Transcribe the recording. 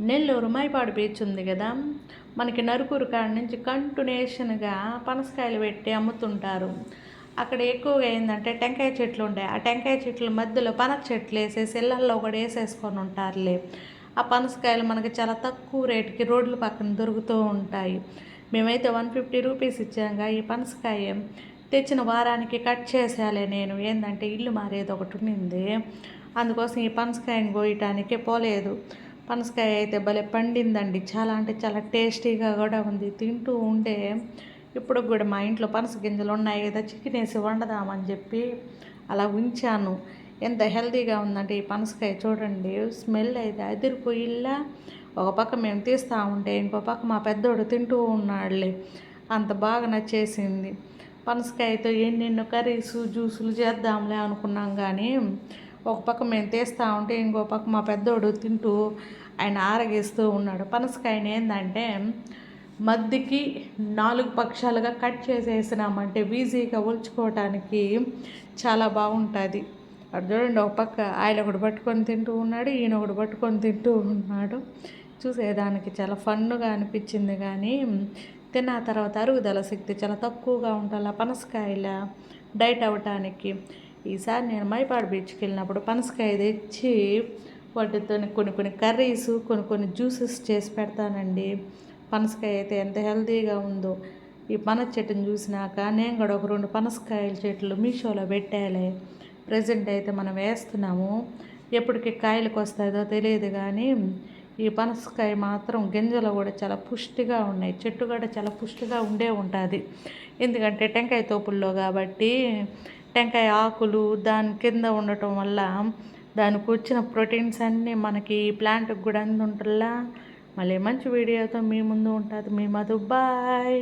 Nellore Mypadu beach ఉంది కదా. మనకి నరుకూరు కాడ నుంచి కంటిన్యూషన్గా పనసకాయలు పెట్టి అమ్ముతుంటారు. అక్కడ ఎక్కువగా ఏంటంటే టెంకాయ చెట్లు ఉంటాయి. ఆ టెంకాయ చెట్ల మధ్యలో పనస చెట్లు వేసేసి ఇళ్ళల్లో కూడా వేసేసుకొని ఉంటారులే. ఆ పనసకాయలు మనకి చాలా తక్కువ రేటుకి రోడ్ల పక్కన దొరుకుతూ ఉంటాయి. మేమైతే వన్ ఫిఫ్టీ రూపీస్ ఇచ్చాక ఈ పనసకాయ. తెచ్చిన వారానికి కట్ చేసేయాలి నేను. ఏంటంటే ఇల్లు మారేది ఒకటి ఉండింది. అందుకోసం ఈ పనసకాయని కోయటానికి పోలేదు. పనసకాయ అయితే భలే పండిందండి. చాలా అంటే చాలా టేస్టీగా కూడా ఉంది. తింటూ ఉంటే ఇప్పుడు కూడా మా ఇంట్లో పనస గింజలు ఉన్నాయి కదా చికెన్ వేసి వండదామని చెప్పి అలా ఉంచాను. ఎంత హెల్తీగా ఉందంటే ఈ పనసకాయ చూడండి స్మెల్ అయితే అదిరిపోయిల్లా ఒక పక్క మేము తీస్తూ ఉంటే ఇంకో పక్క మా పెద్దోడు తింటూ ఉన్నాడులే. అంత బాగా నచ్చేసింది. పనసకాయతో ఎన్నెన్నో కర్రీస్ జ్యూసులు చేద్దాంలే అనుకున్నాం కానీ ఒక పక్క మేము తీస్తూ ఉంటే ఇంకో పక్క మా పెద్దోడు తింటూ ఆయన ఆరగిస్తూ ఉన్నాడు. పనసకాయని ఏంటంటే మద్దికి నాలుగు పక్షాలుగా కట్ చేసేసినామంటే ఈజీగా ఉల్చుకోవటానికి చాలా బాగుంటుంది. అటు చూడండి ఒక పక్క ఆయన ఒకటి పట్టుకొని తింటూ ఉన్నాడు ఈయన ఒకటి పట్టుకొని తింటూ ఉన్నాడు. చూసేదానికి చాలా ఫన్గా అనిపించింది కానీ తిన్న తర్వాత అరుగుదల శక్తి చాలా తక్కువగా ఉండాలి. పనసకాయల డైట్ అవ్వటానికి ఈసారి నేను మైపాడు బీచ్కి వెళ్ళినప్పుడు పనసకాయ తెచ్చి వాటితో కొన్ని కొన్ని కర్రీస్ కొన్ని కొన్ని జ్యూసెస్ చేసి పెడతానండి. పనసకాయ అయితే ఎంత హెల్తీగా ఉందో. ఈ పనస చెట్టుని చూసినాక నేను కూడా ఒక రెండు పనసకాయల చెట్లు మీషోలో పెట్టాలి. ప్రజెంట్ అయితే మనం వేస్తున్నాము. ఎప్పటికి కాయలకు వస్తుందో తెలియదు కానీ ఈ పనసకాయ మాత్రం గింజలు కూడా చాలా పుష్టిగా ఉన్నాయి. చెట్టు కూడా చాలా పుష్టిగా ఉండే ఉంటుంది. ఎందుకంటే టెంకాయ తోపుల్లో కాబట్టి టెంకాయ ఆకులు దాని కింద ఉండటం వల్ల దానికి వచ్చిన ప్రోటీన్స్ అన్నీ మనకి ప్లాంట్కి కూడా అందుంటల్లా మళ్ళీ మంచి వీడియోతో మీ ముందు ఉంటుంది మీ మధు. బాయ్.